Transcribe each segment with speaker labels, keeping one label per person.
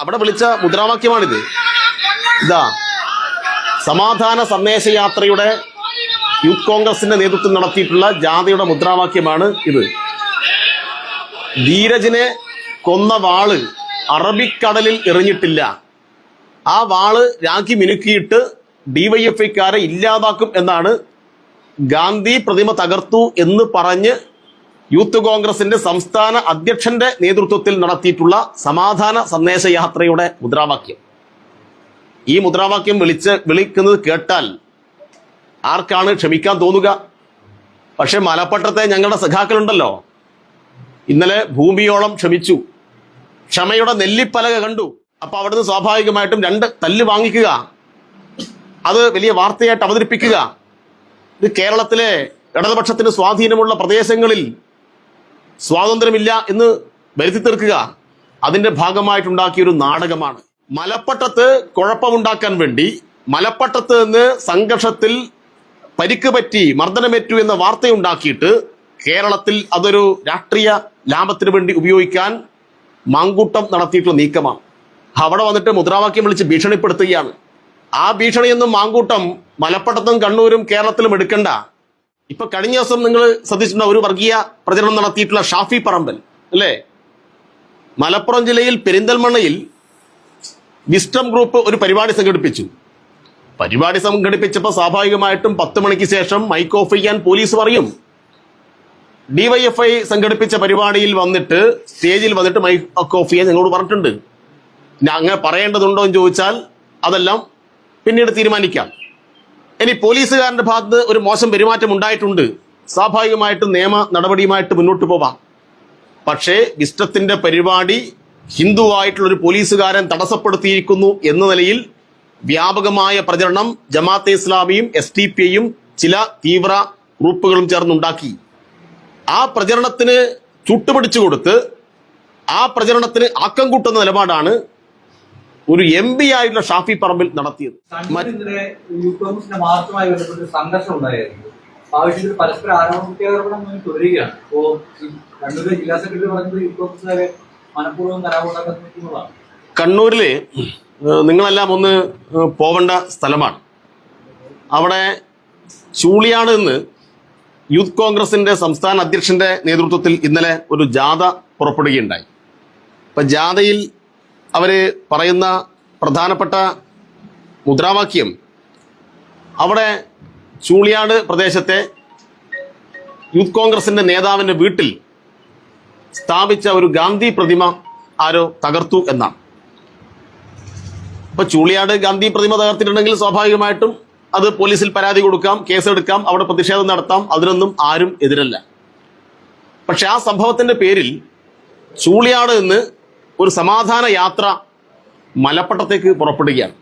Speaker 1: അവിടെ വിളിച്ച മുദ്രാവാക്യമാണിത്. ഇതാ സമാധാന സന്ദേശയാത്രയുടെ യൂത്ത് കോൺഗ്രസിന്റെ നേതൃത്വം നടത്തിയിട്ടുള്ള ജാഥയുടെ മുദ്രാവാക്യമാണ് ഇത്. ധീരജിനെ കൊന്ന വാൾ അറബിക്കടലിൽ എറിഞ്ഞിട്ടില്ല. ആ വാൾ രാഖി മിനുക്കിയിട്ട് ഡിവൈഎഫ്ഐക്കാരെ ഇല്ലാതാക്കും എന്നാണ് ഗാന്ധി പ്രതിമ തകർത്തു എന്ന് പറഞ്ഞ് യൂത്ത് കോൺഗ്രസിന്റെ സംസ്ഥാന അധ്യക്ഷന്റെ നേതൃത്വത്തിൽ നടത്തിയിട്ടുള്ള സമാധാന സന്ദേശയാത്രയുടെ മുദ്രാവാക്യം. ഈ മുദ്രാവാക്യം വിളിച്ച് വിളിക്കുന്നത് കേട്ടാൽ ആർക്കാണ് ക്ഷമിക്കാൻ തോന്നുക? പക്ഷെ മലപ്പട്ടത്തെ ഞങ്ങളുടെ സഖാക്കളുണ്ടല്ലോ. ഇന്നലെ ഭൂമിയോളം ക്ഷമിച്ചു. ക്ഷമയുടെ നെല്ലിപ്പലക കണ്ടു. അപ്പൊ അവിടുന്ന് സ്വാഭാവികമായിട്ടും രണ്ട് തല്ല് വാങ്ങിക്കുക. അത് വലിയ വാർത്തയായിട്ട് അവതരിപ്പിക്കുക. ഇത് കേരളത്തിലെ ഇടതുപക്ഷത്തിന് സ്വാധീനമുള്ള പ്രദേശങ്ങളിൽ സ്വാതന്ത്ര്യമില്ല എന്ന് വരുത്തി തീർക്കുക. അതിന്റെ ഭാഗമായിട്ടുണ്ടാക്കിയ ഒരു നാടകമാണ്. മലപ്പട്ടത്ത് കുഴപ്പമുണ്ടാക്കാൻ വേണ്ടി മലപ്പട്ടത്ത് നിന്ന് സംഘർഷത്തിൽ പരിക്ക് പറ്റി മർദ്ദനമേറ്റു എന്ന വാർത്തയുണ്ടാക്കിയിട്ട് കേരളത്തിൽ അതൊരു രാഷ്ട്രീയ ലാഭത്തിന് വേണ്ടി ഉപയോഗിക്കാൻ മാങ്കൂട്ടം നടത്തിയിട്ടുള്ള നീക്കമാണ്. അവിടെ വന്നിട്ട് മുദ്രാവാക്യം വിളിച്ച് ഭീഷണിപ്പെടുത്തുകയാണ്. ആ ഭീഷണിയൊന്നും മാങ്കൂട്ടം മലപ്പട്ടത്തും കണ്ണൂരും കേരളത്തിലും എടുക്കണ്ട. ഇപ്പൊ കഴിഞ്ഞ ദിവസം നിങ്ങൾ ശ്രദ്ധിച്ചിട്ടുണ്ടോ? ഒരു വർഗീയ പ്രചരണം നടത്തിയിട്ടുള്ള ഷാഫി പറമ്പൽ അല്ലേ? മലപ്പുറം ജില്ലയിൽ പെരിന്തൽമണ്ണയിൽ വിസ്റ്റം ഗ്രൂപ്പ് ഒരു പരിപാടി സംഘടിപ്പിച്ചു. പരിപാടി സംഘടിപ്പിച്ചപ്പോൾ സ്വാഭാവികമായിട്ടും പത്ത് മണിക്ക് ശേഷം മൈക്ക് ഓഫ് ചെയ്യാൻ പോലീസ് പറയും. ഡിവൈഎഫ്ഐ സംഘടിപ്പിച്ച പരിപാടിയിൽ വന്നിട്ട് സ്റ്റേജിൽ വന്നിട്ട് മൈക്ക് ഓഫ് ചെയ്യാൻ ഞങ്ങളോട് പറഞ്ഞിട്ടുണ്ട്. അങ്ങനെ പറയേണ്ടതുണ്ടോ എന്ന് ചോദിച്ചാൽ അതെല്ലാം പിന്നീട് തീരുമാനിക്കാം. ഇനി പോലീസുകാരന്റെ ഭാഗത്ത് ഒരു മോശം പെരുമാറ്റം ഉണ്ടായിട്ടുണ്ട്. സ്വാഭാവികമായിട്ടും നിയമ നടപടിയുമായിട്ട് മുന്നോട്ട് പോവാം. പക്ഷേ ഇഷ്ടത്തിന്റെ പരിപാടി ഹിന്ദുവായിട്ടുള്ള ഒരു പോലീസുകാരൻ തടസ്സപ്പെടുത്തിയിരിക്കുന്നു എന്ന നിലയിൽ വ്യാപകമായ പ്രചരണം ജമാഅത്തെ ഇസ്ലാമിയും എസ് ടി പി ഐയും ചില തീവ്ര ഗ്രൂപ്പുകളും ചേർന്നുണ്ടാക്കി. ആ പ്രചരണത്തിന് ചുട്ടുപിടിച്ചു കൊടുത്ത് ആ പ്രചരണത്തിന് ആക്കം കൂട്ടുന്ന നിലപാടാണ് ഒരു എം പി ആയിട്ടുള്ള ഷാഫി പറമ്പിൽ നടത്തിയത്.
Speaker 2: സംഘർഷം ഉണ്ടായിരുന്നു. അപ്പൊ ആവശ്യത്തിൽ പരസ്പര ആരോപണ പ്രത്യാരോപണം ഇങ്ങനെ തുടരുകയാണ്. അപ്പോ ഈ കണ്ണൂരിലെ ജില്ലാ സെക്രട്ടറി പറഞ്ഞത് യൂത്ത്
Speaker 1: മനഃപൂർവം കണ്ണൂരിൽ നിങ്ങളെല്ലാം ഒന്ന് പോവേണ്ട സ്ഥലമാണ്. അവിടെ ചൂളിയാട് നിന്ന് യൂത്ത് കോൺഗ്രസിന്റെ സംസ്ഥാന അധ്യക്ഷന്റെ നേതൃത്വത്തിൽ ഇന്നലെ ഒരു ജാഥ പുറപ്പെടുകയുണ്ടായി. അപ്പൊ ജാഥയിൽ അവർ പറയുന്ന പ്രധാനപ്പെട്ട മുദ്രാവാക്യം അവിടെ ചൂളിയാട് പ്രദേശത്തെ യൂത്ത് കോൺഗ്രസിന്റെ നേതാവിന്റെ വീട്ടിൽ സ്ഥാപിച്ച ഒരു ഗാന്ധി പ്രതിമ ആരോ തകർത്തു എന്നാണ്. ഇപ്പൊ ചൂളിയാട് ഗാന്ധി പ്രതിമ തകർത്തിട്ടുണ്ടെങ്കിൽ സ്വാഭാവികമായിട്ടും അത് പോലീസിൽ പരാതി കൊടുക്കാം കേസെടുക്കാം അവിടെ പ്രതിഷേധം നടത്താം അതിനൊന്നും ആരും എതിരല്ല. പക്ഷെ ആ സംഭവത്തിന്റെ പേരിൽ ചൂളിയാട് നിന്ന് ഒരു സമാധാന യാത്ര മലപ്പട്ടത്തേക്ക് പുറപ്പെടുകയാണ്.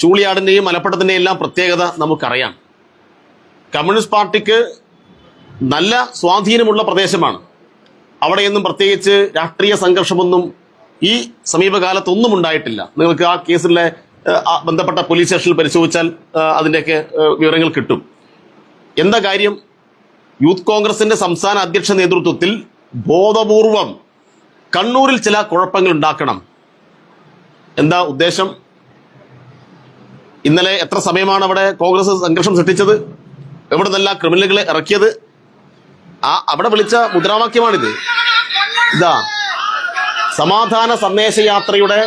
Speaker 1: ചൂളിയാടിന്റെയും മലപ്പട്ടത്തിന്റെയും എല്ലാം പ്രത്യേകത നമുക്കറിയാം. കമ്മ്യൂണിസ്റ്റ് പാർട്ടിക്ക് നല്ല സ്വാധീനമുള്ള പ്രദേശമാണ്. അവിടെയൊന്നും പ്രത്യേകിച്ച് രാഷ്ട്രീയ സംഘർഷമൊന്നും ഈ സമീപകാലത്തൊന്നും ഉണ്ടായിട്ടില്ല. നിങ്ങൾക്ക് ആ കേസിലെ ബന്ധപ്പെട്ട പോലീസ് സ്റ്റേഷനിൽ പരിശോധിച്ചാൽ അതിന്റെയൊക്കെ വിവരങ്ങൾ കിട്ടും. എന്താ കാര്യം? യൂത്ത് കോൺഗ്രസിന്റെ സംസ്ഥാന അധ്യക്ഷ നേതൃത്വത്തിൽ ബോധപൂർവം കണ്ണൂരിൽ ചില കുഴപ്പങ്ങൾ ഉണ്ടാക്കണം. എന്താ ഉദ്ദേശം? ഇന്നലെ എത്ര സമയമാണ് അവിടെ കോൺഗ്രസ് സംഘർഷം സൃഷ്ടിച്ചത്? എവിടെ നിന്നെല്ലാം ക്രിമിനലുകളെ ഇറക്കിയത്? ആ അവിടെ വിളിച്ച മുദ്രാവാക്യമാണിത്. ഇതാ സമാധാന സന്ദേശയാത്രയുടെ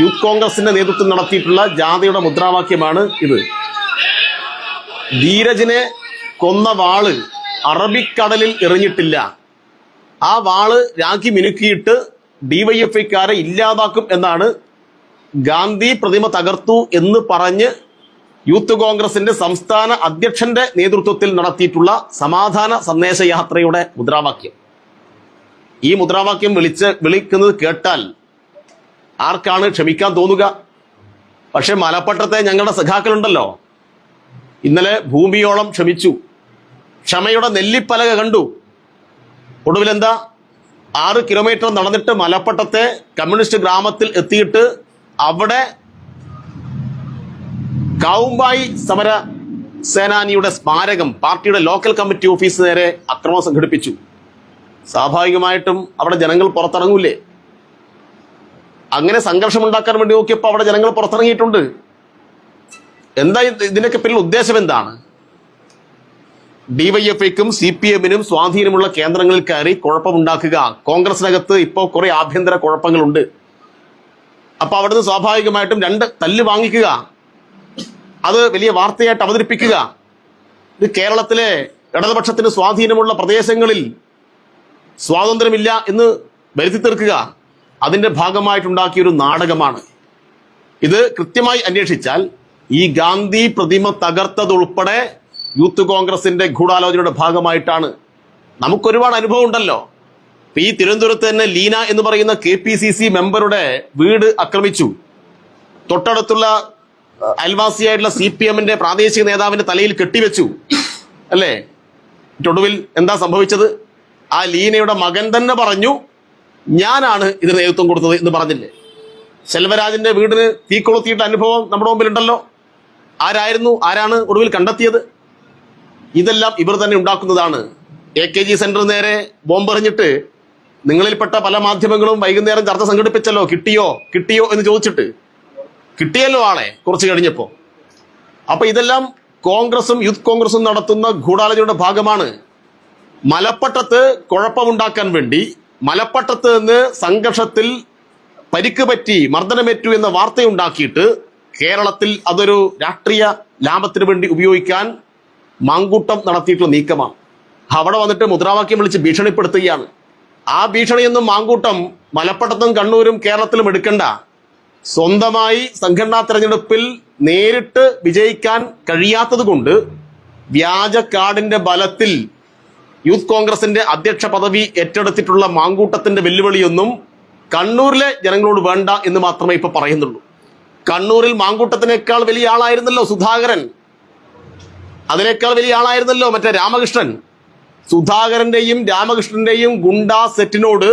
Speaker 1: യൂത്ത് കോൺഗ്രസിന്റെ നേതൃത്വം നടത്തിയിട്ടുള്ള ജാഥയുടെ മുദ്രാവാക്യമാണ് ഇത്. ധീരജിനെ കൊന്ന വാൾ അറബിക്കടലിൽ എറിഞ്ഞിട്ടില്ല. ആ വാൾ രാഖി മിനുക്കിയിട്ട് ഡിവൈഎഫ്ഐക്കാരെ ഇല്ലാതാക്കും എന്നാണ് ഗാന്ധി പ്രതിമ തകർത്തു എന്ന് പറഞ്ഞ് യൂത്ത് കോൺഗ്രസിന്റെ സംസ്ഥാന അധ്യക്ഷന്റെ നേതൃത്വത്തിൽ നടത്തിയിട്ടുള്ള സമാധാന സന്ദേശയാത്രയുടെ മുദ്രാവാക്യം. ഈ മുദ്രാവാക്യം വിളിച്ച് വിളിക്കുന്നത് കേട്ടാൽ ആർക്കാണ് ക്ഷമിക്കാൻ തോന്നുക? പക്ഷെ മലപ്പട്ടത്തെ ഞങ്ങളുടെ സഖാക്കളുണ്ടല്ലോ. ഇന്നലെ ഭൂമിയോളം ക്ഷമിച്ചു. ക്ഷമയുടെ നെല്ലിപ്പലക കണ്ടു. ഒടുവിലെന്താ? ആറ് കിലോമീറ്റർ നടന്നിട്ട് മലപ്പട്ടത്തെ കമ്മ്യൂണിസ്റ്റ് ഗ്രാമത്തിൽ എത്തിയിട്ട് അവിടെ കാവുമ്പായി സമര സേനാനിയുടെ സ്മാരകം പാർട്ടിയുടെ ലോക്കൽ കമ്മിറ്റി ഓഫീസ് നേരെ അക്രമം സംഘടിപ്പിച്ചു. സ്വാഭാവികമായിട്ടും അവിടെ ജനങ്ങൾ പുറത്തിറങ്ങൂലേ? അങ്ങനെ സംഘർഷം ഉണ്ടാക്കാൻ വേണ്ടി നോക്കിയപ്പോൾ അവിടെ ജനങ്ങൾ പുറത്തിറങ്ങിയിട്ടുണ്ട്. എന്താ ഇതിനൊക്കെ പിന്നിൽ ഉദ്ദേശം എന്താണ്? ഡിവൈഎഫ്ഐക്കും സി പി എമ്മിനും സ്വാധീനമുള്ള കേന്ദ്രങ്ങളിൽ കയറി കുഴപ്പമുണ്ടാക്കുക. കോൺഗ്രസിനകത്ത് ഇപ്പോൾ കുറെ ആഭ്യന്തര കുഴപ്പങ്ങളുണ്ട്. അപ്പൊ അവിടുന്ന് സ്വാഭാവികമായിട്ടും രണ്ട് തല്ല് വാങ്ങിക്കുക. അത് വലിയ വാർത്തയായിട്ട് അവതരിപ്പിക്കുക. ഇത് കേരളത്തിലെ ഇടതുപക്ഷത്തിന് സ്വാധീനമുള്ള പ്രദേശങ്ങളിൽ സ്വാതന്ത്ര്യമില്ല എന്ന് വരുത്തി തീർക്കുക. അതിന്റെ ഭാഗമായിട്ടുണ്ടാക്കിയ ഒരു നാടകമാണ്. ഇത് കൃത്യമായി അന്വേഷിച്ചാൽ ഈ ഗാന്ധി പ്രതിമ തകർത്തതുൾപ്പെടെ യൂത്ത് കോൺഗ്രസിന്റെ ഗൂഢാലോചനയുടെ ഭാഗമായിട്ടാണ്. നമുക്കൊരുപാട് അനുഭവം ഉണ്ടല്ലോ. ഇപ്പൊ ഈ തിരുവനന്തപുരത്ത് തന്നെ ലീന എന്ന് പറയുന്ന കെ പി സി സി മെമ്പറുടെ വീട് ആക്രമിച്ചു. തൊട്ടടുത്തുള്ള അയൽവാസിയായിട്ടുള്ള സി പി എമ്മിന്റെ പ്രാദേശിക നേതാവിന്റെ തലയിൽ കെട്ടിവെച്ചു. അല്ലേ? ഒടുവിൽ എന്താ സംഭവിച്ചത്? ആ ലീനയുടെ മകൻ തന്നെ പറഞ്ഞു ഞാനാണ് ഇതിന് നേതൃത്വം കൊടുത്തത് എന്ന് പറഞ്ഞില്ലേ? സെൽവരാജിന്റെ വീടിന് തീ കൊളുത്തിയിട്ട അനുഭവം നമ്മുടെ മുമ്പിലുണ്ടല്ലോ. ആരായിരുന്നു? ആരാണ് ഒടുവിൽ കണ്ടെത്തിയത്? ഇതെല്ലാം ഇവർ തന്നെ ഉണ്ടാക്കുന്നതാണ്. എ കെ ജി സെന്റർ നേരെ ബോംബെറിഞ്ഞിട്ട് നിങ്ങളിൽപ്പെട്ട പല മാധ്യമങ്ങളും വൈകുന്നേരം ചർച്ച സംഘടിപ്പിച്ചല്ലോ കിട്ടിയോ കിട്ടിയോ എന്ന് ചോദിച്ചിട്ട്. കിട്ടിയല്ലോ ആളെ കുറച്ച് കഴിഞ്ഞപ്പോ. അപ്പൊ ഇതെല്ലാം കോൺഗ്രസും യൂത്ത് കോൺഗ്രസും നടത്തുന്ന ഗൂഢാലോചനയുടെ ഭാഗമാണ്. മലപ്പട്ടത്ത് കുഴപ്പമുണ്ടാക്കാൻ വേണ്ടി മലപ്പട്ടത്ത് നിന്ന് സംഘർഷത്തിൽ പരിക്ക് പറ്റി മർദ്ദനമേറ്റു എന്ന വാർത്തയുണ്ടാക്കിയിട്ട് കേരളത്തിൽ അതൊരു രാഷ്ട്രീയ ലാഭത്തിന് വേണ്ടി ഉപയോഗിക്കാൻ മാങ്കൂട്ടം നടത്തിയിട്ടുള്ള നീക്കമാണ്. അവിടെ വന്നിട്ട് മുദ്രാവാക്യം വിളിച്ച് ഭീഷണിപ്പെടുത്തുകയാണ്. ആ ഭീഷണിയൊന്നും മാങ്കൂട്ടം മലപ്പട്ടത്തും കണ്ണൂരും കേരളത്തിലും എടുക്കണ്ട. സ്വന്തമായി സംഘടനാ തെരഞ്ഞെടുപ്പിൽ നേരിട്ട് വിജയിക്കാൻ കഴിയാത്തത് കൊണ്ട് വ്യാജ കാർഡിന്റെ ബലത്തിൽ യൂത്ത് കോൺഗ്രസിന്റെ അധ്യക്ഷ പദവി ഏറ്റെടുത്തിട്ടുള്ള മാങ്കൂട്ടത്തിന്റെ വെല്ലുവിളിയൊന്നും കണ്ണൂരിലെ ജനങ്ങളോട് വേണ്ട എന്ന് മാത്രമേ ഇപ്പൊ പറയുന്നുള്ളൂ. കണ്ണൂരിൽ മാങ്കൂട്ടത്തിനേക്കാൾ വലിയ ആളായിരുന്നല്ലോ സുധാകരൻ. അതിനേക്കാൾ വലിയ ആളായിരുന്നല്ലോ മറ്റേ രാമകൃഷ്ണൻ. സുധാകരന്റെയും രാമകൃഷ്ണന്റെയും ഗുണ്ടാ സെറ്റിനോട്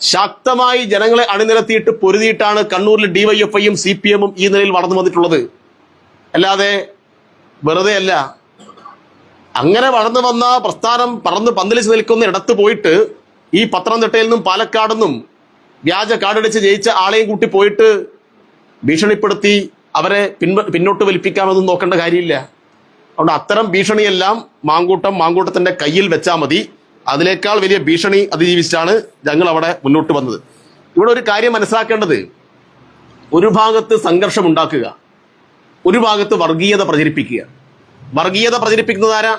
Speaker 1: ശക്തമായി ജനങ്ങളെ അണിനിരത്തിയിട്ട് പൊരുതിയിട്ടാണ് കണ്ണൂരിൽ ഡിവൈഎഫ്ഐയും സി പി എമ്മും ഈ നിലയിൽ വളർന്നു വന്നിട്ടുള്ളത്. അല്ലാതെ വെറുതെ അല്ല. അങ്ങനെ വളർന്നു വന്ന പ്രസ്ഥാനം പറന്ന് പന്തലിച്ച് നിൽക്കുന്ന ഇടത്ത് പോയിട്ട് ഈ പത്തനംതിട്ടയിൽ നിന്നും പാലക്കാട് നിന്നും വ്യാജ കാർഡടിച്ച് ജയിച്ച ആളെയും കൂട്ടി പോയിട്ട് ഭീഷണിപ്പെടുത്തി അവരെ പിന്നോട്ട് വലിപ്പിക്കാമെന്നും നോക്കേണ്ട കാര്യമില്ല. അതുകൊണ്ട് അത്തരം ഭീഷണിയെല്ലാം മാങ്കൂട്ടം മാങ്കൂട്ടത്തിന്റെ കയ്യിൽ വെച്ചാൽ മതി. അതിനേക്കാൾ വലിയ ഭീഷണി അതിജീവിച്ചാണ് ഞങ്ങൾ അവിടെ മുന്നോട്ട് വന്നത്. ഇവിടെ ഒരു കാര്യം മനസ്സിലാക്കേണ്ടത്. ഒരു ഭാഗത്ത് സംഘർഷം ഉണ്ടാക്കുക. ഒരു ഭാഗത്ത് വർഗീയത പ്രചരിപ്പിക്കുക. വർഗീയത പ്രചരിപ്പിക്കുന്നത് ആരാ?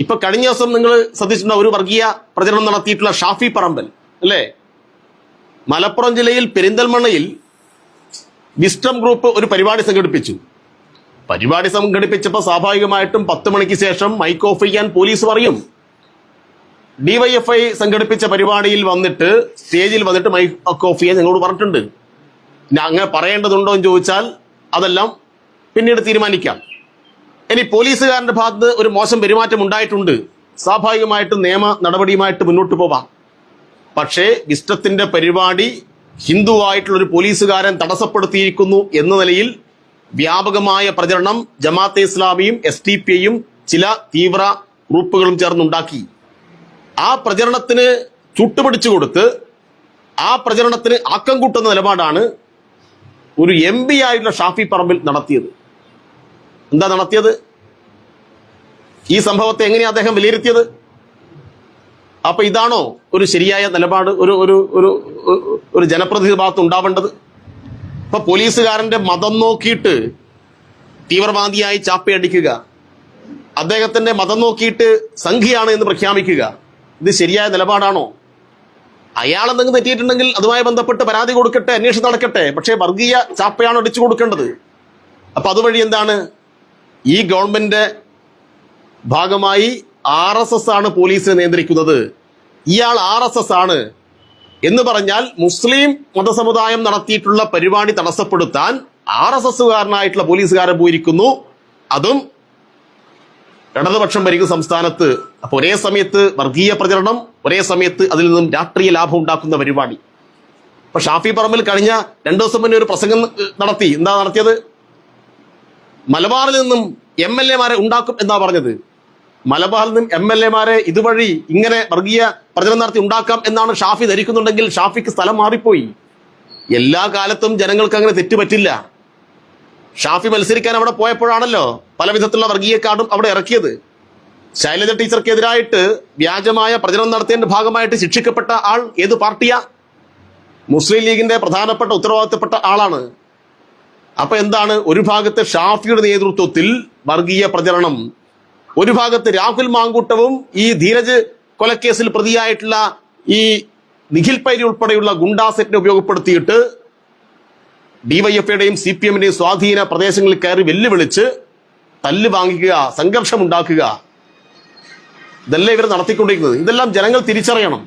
Speaker 1: ഇപ്പൊ കഴിഞ്ഞ ദിവസം നിങ്ങൾ ശ്രദ്ധിച്ചിട്ടുണ്ടോ? ഒരു വർഗീയ പ്രചരണം നടത്തിയിട്ടുള്ള ഷാഫി പറമ്പൽ അല്ലേ? മലപ്പുറം ജില്ലയിൽ പെരിന്തൽമണ്ണയിൽ വിസ്റ്റം ഗ്രൂപ്പ് ഒരു പരിപാടി സംഘടിപ്പിച്ചു. പരിപാടി സംഘടിപ്പിച്ചപ്പോൾ സ്വാഭാവികമായിട്ടും പത്ത് മണിക്ക് ശേഷം മൈക്ക് ഓഫ് ചെയ്യാൻ പോലീസ് പറയും. ഡിവൈഎഫ്ഐ സംഘടിപ്പിച്ച പരിപാടിയിൽ വന്നിട്ട് സ്റ്റേജിൽ വന്നിട്ട് മൈക്ക് ഓഫ് ചെയ്യാൻ ഞങ്ങളോട് പറഞ്ഞിട്ടുണ്ട്. പിന്നെ അങ്ങനെ പറയേണ്ടതുണ്ടോ എന്ന് ചോദിച്ചാൽ അതെല്ലാം പിന്നീട് തീരുമാനിക്കാം. ഇനി പോലീസുകാരന്റെ ഭാഗത്ത് ഒരു മോശം പെരുമാറ്റം ഉണ്ടായിട്ടുണ്ട്. സ്വാഭാവികമായിട്ടും നിയമ നടപടിയുമായിട്ട് മുന്നോട്ട് പോവാം. പക്ഷേ ഇഷ്ടത്തിന്റെ പരിപാടി ഹിന്ദുവായിട്ടുള്ള ഒരു പോലീസുകാരൻ തടസ്സപ്പെടുത്തിയിരിക്കുന്നു എന്ന നിലയിൽ വ്യാപകമായ പ്രചരണം ജമാഅത്തെ ഇസ്ലാമിയും എസ് ടി പി ഐയും ചില തീവ്ര ഗ്രൂപ്പുകളും ചേർന്നുണ്ടാക്കി. ആ പ്രചരണത്തിന് ചുട്ടുപിടിച്ചു കൊടുത്ത് ആ പ്രചരണത്തിന് ആക്കം കൂട്ടുന്ന നിലപാടാണ് ഒരു എം പി ആയിട്ടുള്ള ഷാഫി പറമ്പിൽ നടത്തിയത്. എന്താ നടത്തിയത്? ഈ സംഭവത്തെ എങ്ങനെയാണ് അദ്ദേഹം വിലയിരുത്തിയത്? അപ്പൊ ഇതാണോ ഒരു ശരിയായ നിലപാട് ഒരു ഒരു ഒരു ജനപ്രതിനിധി ഭാഗത്ത് ഉണ്ടാവേണ്ടത്? ഇപ്പൊ പോലീസുകാരന്റെ മതം നോക്കിയിട്ട് തീവ്രവാദിയായി ചാപ്പയടിക്കുക. അദ്ദേഹത്തിന്റെ മതം നോക്കിയിട്ട് സംഖ്യയാണ് എന്ന് പ്രഖ്യാപിക്കുക. ഇത് ശരിയായ നിലപാടാണോ? അയാൾ എന്തെങ്കിലും തെറ്റിയിട്ടുണ്ടെങ്കിൽ അതുമായി ബന്ധപ്പെട്ട് പരാതി കൊടുക്കട്ടെ അന്വേഷണം നടക്കട്ടെ. പക്ഷേ വർഗീയ ചാപ്പയാണ് അടിച്ചു കൊടുക്കേണ്ടത്. അപ്പൊ അതുവഴി എന്താണ്? ഈ ഗവൺമെന്റ് ഭാഗമായി ആർ എസ് എസ് ആണ് പോലീസിനെ നിയന്ത്രിക്കുന്നത്. ഇയാൾ ആർ എസ് എസ് ആണ്. എന്ന് പറഞ്ഞാൽ മുസ്ലിം മതസമുദായം നടത്തിയിട്ടുള്ള പരിപാടി തടസ്സപ്പെടുത്താൻ ആർ എസ് എസ്സുകാരനായിട്ടുള്ള പോലീസുകാരൻ പോയിരിക്കുന്നു. അതും ഇടതുപക്ഷം ഭരിക്കുന്ന സംസ്ഥാനത്ത്. അപ്പൊ ഒരേ സമയത്ത് വർഗീയ പ്രചരണം ഒരേ സമയത്ത് അതിൽ നിന്നും രാഷ്ട്രീയ ലാഭം ഉണ്ടാക്കുന്ന പരിപാടി. ഇപ്പൊ ഷാഫി പറമ്പിൽ കഴിഞ്ഞ രണ്ടു ദിവസം മുന്നേ ഒരു പ്രസംഗം നടത്തി. എന്താ നടത്തിയത്? മലബാറിൽ നിന്നും എം എൽ എമാരെ ഉണ്ടാക്കും എന്നാ പറഞ്ഞത്. മലബാറിൽ നിന്നും എം എൽ എമാരെ ഇതുവഴി ഇങ്ങനെ വർഗീയ പ്രചരണം നടത്തി ഉണ്ടാക്കാം എന്നാണ് ഷാഫി ധരിക്കുന്നുണ്ടെങ്കിൽ ഷാഫിക്ക് സ്ഥലം മാറിപ്പോയി. എല്ലാ കാലത്തും ജനങ്ങൾക്ക് അങ്ങനെ തെറ്റുപറ്റില്ല. ഷാഫി മത്സരിക്കാൻ അവിടെ പോയപ്പോഴാണല്ലോ പല വിധത്തിലുള്ള വർഗീയ കാർഡും അവിടെ ഇറക്കിയത്. ശൈലജ ടീച്ചർക്കെതിരായിട്ട് വ്യാജമായ പ്രചരണം നടത്തിയതിന്റെ ഭാഗമായിട്ട് ശിക്ഷിക്കപ്പെട്ട ആൾ ഏത് പാർട്ടിയാ? മുസ്ലിം ലീഗിന്റെ പ്രധാനപ്പെട്ട ഉത്തരവാദിത്തപ്പെട്ട ആളാണ്. അപ്പൊ എന്താണ് ഒരു ഭാഗത്ത് ഷാഫിയുടെ നേതൃത്വത്തിൽ വർഗീയ പ്രചരണം ഒരു ഭാഗത്ത് രാഹുൽ മാങ്കൂട്ടവും ഈ ധീരജ് കൊലക്കേസിൽ പ്രതിയായിട്ടുള്ള ഈ നിഖിൽ പൈരി ഉൾപ്പെടെയുള്ള ഗുണ്ടാസെറ്റിനെ ഉപയോഗപ്പെടുത്തിയിട്ട് ഡിവൈഎഫ്ഐയുടെയും സി പി എമ്മിന്റെയും സ്വാധീന പ്രദേശങ്ങളിൽ കയറി വെല്ലുവിളിച്ച് തല്ല് വാങ്ങിക്കുക സംഘർഷം ഉണ്ടാക്കുക ഇതെല്ലാം ഇവർ നടത്തിക്കൊണ്ടിരിക്കുന്നത്? ഇതെല്ലാം ജനങ്ങൾ തിരിച്ചറിയണം.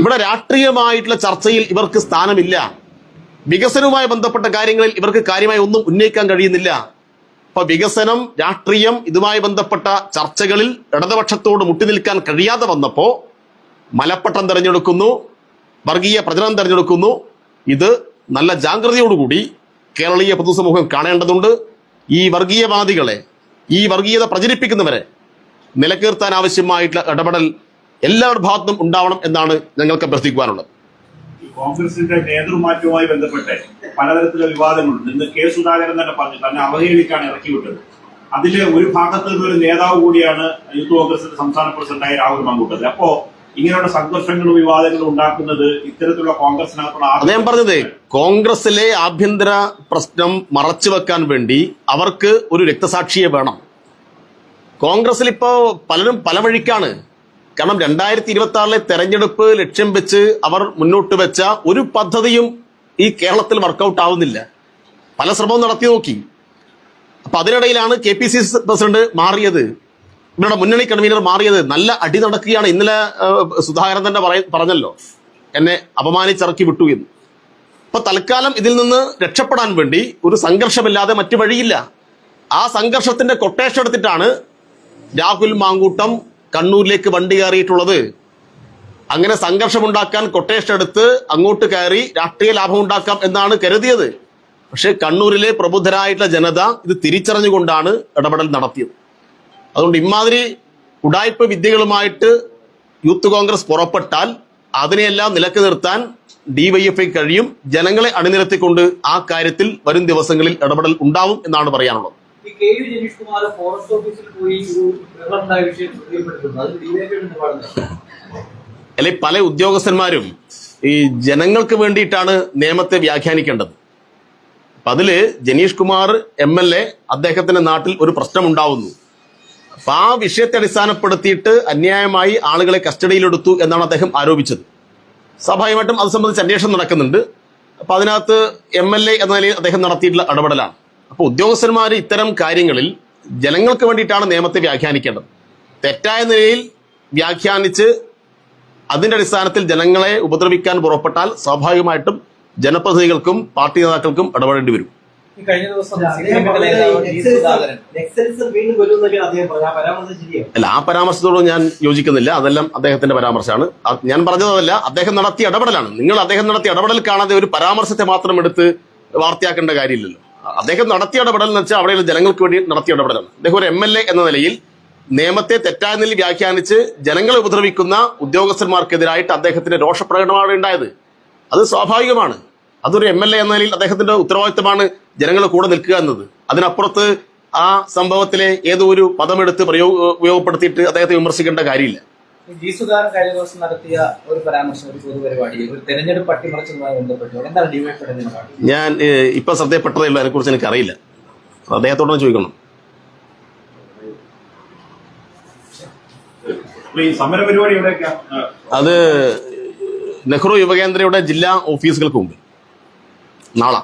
Speaker 1: ഇവിടെ രാഷ്ട്രീയമായിട്ടുള്ള ചർച്ചയിൽ ഇവർക്ക് സ്ഥാനമില്ല. വികസനവുമായി ബന്ധപ്പെട്ട കാര്യങ്ങളിൽ ഇവർക്ക് കാര്യമായി ഒന്നും ഉന്നയിക്കാൻ കഴിയുന്നില്ല. അപ്പൊ വികസനം രാഷ്ട്രീയം ഇതുമായി ബന്ധപ്പെട്ട ചർച്ചകളിൽ ഇടതുപക്ഷത്തോട് മുട്ടി നിൽക്കാൻ കഴിയാതെ വന്നപ്പോ മലപ്പട്ടം തെരഞ്ഞെടുക്കുന്നു വർഗീയ പ്രചരണം തെരഞ്ഞെടുക്കുന്നു. ഇത് നല്ല ജാഗ്രതയോടുകൂടി കേരളീയ പൊതുസമൂഹം കാണേണ്ടതുണ്ട്. ഈ വർഗീയവാദികളെ ഈ വർഗീയത പ്രചരിപ്പിക്കുന്നവരെ നിലനിർത്താൻ ആവശ്യമായിട്ടുള്ള ഇടപെടൽ എല്ലാവരുടെ ഭാഗത്തും ഉണ്ടാവണം എന്നാണ് ഞങ്ങൾക്ക് അഭ്യർത്ഥിക്കുവാനുള്ളത്.
Speaker 3: കോൺഗ്രസിന്റെ നേതൃമാറ്റവുമായി ബന്ധപ്പെട്ട് പലതരത്തിലുള്ള വിവാദങ്ങളുണ്ട്. ഇന്ന് കെ സുധാകരൻ തന്നെ പറഞ്ഞു തന്നെ അവഹേളിക്കാണ് ഇറക്കി വിട്ടത്. അതിലെ ഒരു ഭാഗത്ത് നിന്ന് ഒരു നേതാവ് കൂടിയാണ് യൂത്ത് കോൺഗ്രസിന്റെ സംസ്ഥാന പ്രസിഡന്റായ രാഹുൽ മങ്കൂട്ടത് അപ്പോ ഇങ്ങനെയുള്ള സംഘർഷങ്ങളും വിവാദങ്ങളും ഉണ്ടാക്കുന്നത് ഇത്തരത്തിലുള്ള കോൺഗ്രസിനകത്തുള്ള
Speaker 1: അദ്ദേഹം പറഞ്ഞത്. കോൺഗ്രസിലെ ആഭ്യന്തര പ്രശ്നം മറച്ചു വെക്കാൻ വേണ്ടി അവർക്ക് ഒരു രക്തസാക്ഷിയെ വേണം. കോൺഗ്രസിൽ ഇപ്പോ പലരും പല വഴിക്കാണ് കാരണം രണ്ടായിരത്തി ഇരുപത്തി ആറിലെ തെരഞ്ഞെടുപ്പ് ലക്ഷ്യം വെച്ച് അവർ മുന്നോട്ട് വെച്ച ഒരു പദ്ധതിയും ഈ കേരളത്തിൽ വർക്കൗട്ട് ആവുന്നില്ല. പല ശ്രമവും നടത്തി നോക്കി. അപ്പൊ അതിനിടയിലാണ് K P C C president മാറിയത്. ഇവരുടെ മുന്നണി കൺവീനർ മാറിയത്. നല്ല അടി നടക്കുകയാണ്. ഇന്നലെ സുധാകരൻ തന്നെ പറഞ്ഞല്ലോ. എന്നെ അപമാനിച്ചിറക്കി വിട്ടു എന്ന്. അപ്പൊ തൽക്കാലം ഇതിൽ നിന്ന് രക്ഷപ്പെടാൻ വേണ്ടി ഒരു സംഘർഷമില്ലാതെ മറ്റു വഴിയില്ല. ആ സംഘർഷത്തിന്റെ കൊട്ടേഷൻ എടുത്തിട്ടാണ് രാഹുൽ മാങ്കൂട്ടം കണ്ണൂരിലേക്ക് വണ്ടി കയറിയിട്ടുള്ളത്. അങ്ങനെ സംഘർഷമുണ്ടാക്കാൻ കൊട്ടേഷൻ എടുത്ത് അങ്ങോട്ട് കയറി രാഷ്ട്രീയ ലാഭം ഉണ്ടാക്കാം എന്നാണ് കരുതിയത്. പക്ഷേ കണ്ണൂരിലെ പ്രബുദ്ധരായിട്ടുള്ള ജനത ഇത് തിരിച്ചറിഞ്ഞുകൊണ്ടാണ് ഇടപെടൽ നടത്തിയത്. അതുകൊണ്ട് ഇമാതിരി ഉടായ്പ വിദ്യകളുമായിട്ട് യൂത്ത് കോൺഗ്രസ് പുറപ്പെട്ടാൽ അതിനെയെല്ലാം നിലയ്ക്ക് നിർത്താൻ ഡിവൈഎഫ്ഐ കഴിയും. ജനങ്ങളെ അണിനിരത്തിക്കൊണ്ട് ആ കാര്യത്തിൽ വരും ദിവസങ്ങളിൽ ഇടപെടൽ ഉണ്ടാവും എന്നാണ് പറയാനുള്ളത്.
Speaker 2: കെ യു ജനീഷ് ഫോറസ്റ്റ് ഓഫീസിൽ പോയി
Speaker 1: അല്ലെ പല ഉദ്യോഗസ്ഥന്മാരും ഈ ജനങ്ങൾക്ക് വേണ്ടിയിട്ടാണ് നിയമത്തെ വ്യാഖ്യാനിക്കേണ്ടത്. അപ്പൊ അതിൽ Janeesh Kumar M L A അദ്ദേഹത്തിന്റെ നാട്ടിൽ ഒരു പ്രശ്നം ഉണ്ടാവുന്നു അപ്പൊ ആ വിഷയത്തെ അടിസ്ഥാനപ്പെടുത്തിയിട്ട് അന്യായമായി ആളുകളെ കസ്റ്റഡിയിലെടുത്തു എന്നാണ് അദ്ദേഹം ആരോപിച്ചത്. സ്വാഭാവികമായിട്ടും അത് സംബന്ധിച്ച് അന്വേഷണം നടക്കുന്നുണ്ട്. അപ്പൊ അതിനകത്ത് എം എൽ എ എന്ന നിലയിൽ അദ്ദേഹം നടത്തിയിട്ടുള്ള ഇടപെടലാണ്. അപ്പൊ ഉദ്യോഗസ്ഥന്മാർ ഇത്തരം കാര്യങ്ങളിൽ ജനങ്ങൾക്ക് വേണ്ടിയിട്ടാണ് നിയമത്തെ വ്യാഖ്യാനിക്കേണ്ടത്. തെറ്റായ നിലയിൽ വ്യാഖ്യാനിച്ച് അതിന്റെ അടിസ്ഥാനത്തിൽ ജനങ്ങളെ ഉപദ്രവിക്കാൻ പുറപ്പെട്ടാൽ സ്വാഭാവികമായിട്ടും ജനപ്രതിനിധികൾക്കും പാർട്ടി നേതാക്കൾക്കും ഇടപെടേണ്ടി വരും. അല്ല ആ പരാമർശത്തോട് ഞാൻ യോജിക്കുന്നില്ല. അതെല്ലാം അദ്ദേഹത്തിന്റെ പരാമർശമാണ്. ഞാൻ പറഞ്ഞതല്ല അദ്ദേഹം നടത്തിയ ഇടപെടലാണ്. നിങ്ങൾ അദ്ദേഹം നടത്തിയ ഇടപെടൽ കാണാതെ ഒരു പരാമർശത്തെ മാത്രം എടുത്ത് വാർത്തയാക്കേണ്ട കാര്യമില്ലല്ലോ. അദ്ദേഹം നടത്തിയ ഇടപെടൽ എന്ന് വെച്ചാൽ അവിടെയുള്ള ജനങ്ങൾക്ക് വേണ്ടി നടത്തിയ ഇടപെടലാണ് അദ്ദേഹം ഒരു എം എൽ എ എന്ന നിലയിൽ നിയമത്തെ തെറ്റായ നിലയിൽ വ്യാഖ്യാനിച്ച് ജനങ്ങളെ ഉപദ്രവിക്കുന്ന ഉദ്യോഗസ്ഥന്മാർക്കെതിരായിട്ട് അദ്ദേഹത്തിന്റെ രോഷപ്രകടനമാണ് ഉണ്ടായത്. അത് സ്വാഭാവികമാണ്. അതൊരു എം എൽ എ എന്ന നിലയിൽ അദ്ദേഹത്തിന്റെ ഉത്തരവാദിത്തമാണ് ജനങ്ങളെ കൂടെ നിൽക്കുക എന്നത്. അതിനപ്പുറത്ത് ആ സംഭവത്തിലെ ഏതോ ഒരു പദമെടുത്ത് പ്രയോഗ ഉപയോഗപ്പെടുത്തിയിട്ട് അദ്ദേഹത്തെ വിമർശിക്കേണ്ട കാര്യമില്ല.
Speaker 2: ജി സുധാകരൻ കഴിഞ്ഞ ദിവസം നടത്തിയ ഒരു പരാമർശം ഒരു പൊതുപരിപാടി ഒരു തെരഞ്ഞെടുപ്പ് അട്ടിമറിച്ചതുമായി ബന്ധപ്പെട്ട് എന്താണ് ഡിവൈഎഫ്ഐയുടെ നിലപാട്?
Speaker 1: ഞാൻ ഇപ്പൊ ശ്രദ്ധയപ്പെട്ടതേ ഉള്ളൂ അതിനെക്കുറിച്ച് എനിക്ക് അറിയില്ല. അദ്ദേഹത്തോടൊന്ന് ചോദിക്കണം. അത് നെഹ്റു യുവകേന്ദ്രയുടെ ജില്ലാ ഓഫീസുകൾക്ക് മുമ്പ് നാളെ.